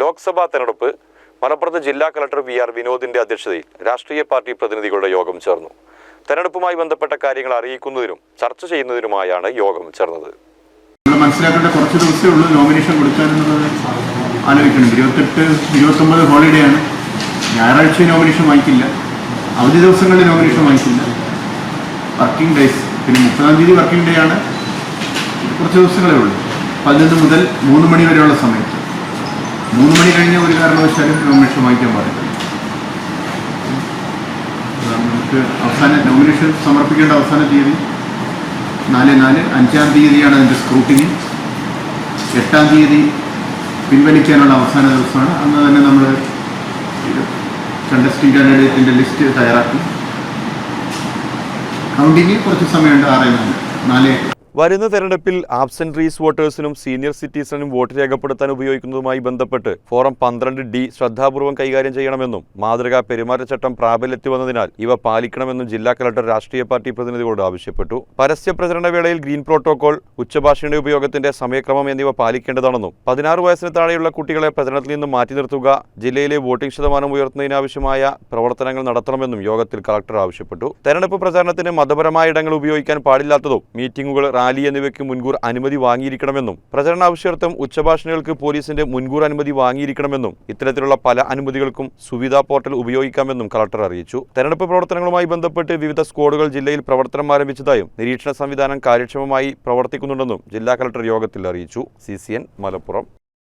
ലോക്സഭാ തെരഞ്ഞെടുപ്പ് മലപ്പുറത്ത് ജില്ലാ കളക്ടർ വി ആർ വിനോദിന്റെ അധ്യക്ഷതയിൽ രാഷ്ട്രീയ പാർട്ടി പ്രതിനിധികളുടെ യോഗം ചേർന്നു. തെരഞ്ഞെടുപ്പുമായി ബന്ധപ്പെട്ട കാര്യങ്ങൾ അറിയിക്കുന്നതിനും ചർച്ച ചെയ്യുന്നതിനുമായാണ് യോഗം ചേർന്നത്. മനസ്സിലാക്കേണ്ട കുറച്ച് ദിവസമേ ഉള്ളൂ നോമിനേഷൻ കൊടുക്കാനെന്നുള്ളത് ആലോചിക്കണം. ഇരുപത്തെട്ട് ഇരുപത്തൊമ്പത് ഹോളിഡേ ആണ്. ഞായറാഴ്ച നോമിനേഷൻ വാങ്ങിക്കില്ല. അവധി ദിവസങ്ങളിൽ നോമിനേഷൻ വാങ്ങിക്കില്ല. Working days. പിന്നെ മുപ്പതാം തീയതി വർക്കിംഗ് ഡേ ആണ്. കുറച്ച് ദിവസങ്ങളേ ഉള്ളൂ. പതിനൊന്ന് മുതൽ മൂന്ന് മണി വരെയുള്ള സമയത്ത്. മൂന്ന് മണി കഴിഞ്ഞ ഒരു കാരണവശാലും നോമിനേഷൻ വാങ്ങിക്കാൻ പാടില്ല. നമുക്ക് അവസാന നോമിനേഷൻ സമർപ്പിക്കേണ്ട അവസാന തീയതി. നാല് നാല് അഞ്ചാം തീയതിയാണ് അതിന്റെ സ്ക്രൂട്ടിനി എട്ടാം തീയതി പിൻവലിക്കാനുള്ള അവസാന ദിവസമാണ്. അന്ന് തന്നെ നമ്മൾ കണ്ടസ്റ്റിംഗ് കാൻഡിഡേറ്റിന്റെ ലിസ്റ്റ് തയ്യാറാക്കി. കൗണ്ടിങ് കുറച്ച് സമയമുണ്ട് ആറേ നാല് നാല് വരുന്ന തെരഞ്ഞെടുപ്പിൽ ആബ്സെൻട്രീസ് വോട്ടേഴ്സിനും സീനിയർ സിറ്റിസണിനും വോട്ട് രേഖപ്പെടുത്താൻ ഉപയോഗിക്കുന്നതുമായി ബന്ധപ്പെട്ട് ഫോറം പന്ത്രണ്ട് ഡി ശ്രദ്ധാപൂർവം കൈകാര്യം ചെയ്യണമെന്നും മാതൃകാ പെരുമാറ്റച്ചട്ടം പ്രാബല്യത്തിൽ വന്നതിനാൽ ഇവ പാലിക്കണമെന്നും ജില്ലാ കളക്ടർ രാഷ്ട്രീയ പാർട്ടി പ്രതിനിധികളോട് ആവശ്യപ്പെട്ടു. പരസ്യ പ്രചരണ വേളയിൽ ഗ്രീൻ പ്രോട്ടോകോൾ ഉച്ചഭാഷയുടെ ഉപയോഗത്തിന്റെ സമയക്രമം എന്നിവ പാലിക്കേണ്ടതാണെന്നും പതിനാറ് വയസ്സിന് താഴെയുള്ള കുട്ടികളെ പ്രചരണത്തിൽ നിന്ന് മാറ്റി നിർത്തുക ജില്ലയിലെ വോട്ടിംഗ് ശതമാനം ഉയർത്തുന്നതിനാവശ്യമായ പ്രവർത്തനങ്ങൾ നടത്തണമെന്നും യോഗത്തിൽ കളക്ടർ ആവശ്യപ്പെട്ടു. തെരഞ്ഞെടുപ്പ് പ്രചാരണത്തിന് മതപരമായ ഇടങ്ങൾ ഉപയോഗിക്കാൻ പാടില്ലാത്തതും മീറ്റിംഗുകൾ റാലി എന്നിവയ്ക്ക് മുൻകൂർ അനുമതി വാങ്ങിയിരിക്കണമെന്നും പ്രചരണ ആവശ്യാർത്ഥം ഉച്ചഭാഷണികൾക്ക് പോലീസിന്റെ മുൻകൂർ അനുമതി വാങ്ങിയിരിക്കണമെന്നും ഇത്തരത്തിലുള്ള പല അനുമതികൾക്കും സുവിധാ പോർട്ടൽ ഉപയോഗിക്കാമെന്നും കളക്ടർ അറിയിച്ചു. തെരഞ്ഞെടുപ്പ് പ്രവർത്തനങ്ങളുമായി ബന്ധപ്പെട്ട് വിവിധ സ്ക്വാഡുകൾ ജില്ലയിൽ പ്രവർത്തനം ആരംഭിച്ചതായും നിരീക്ഷണ സംവിധാനം കാര്യക്ഷമമായി പ്രവർത്തിക്കുന്നുണ്ടെന്നും ജില്ലാ കളക്ടർ യോഗത്തിൽ അറിയിച്ചു. സി മലപ്പുറം.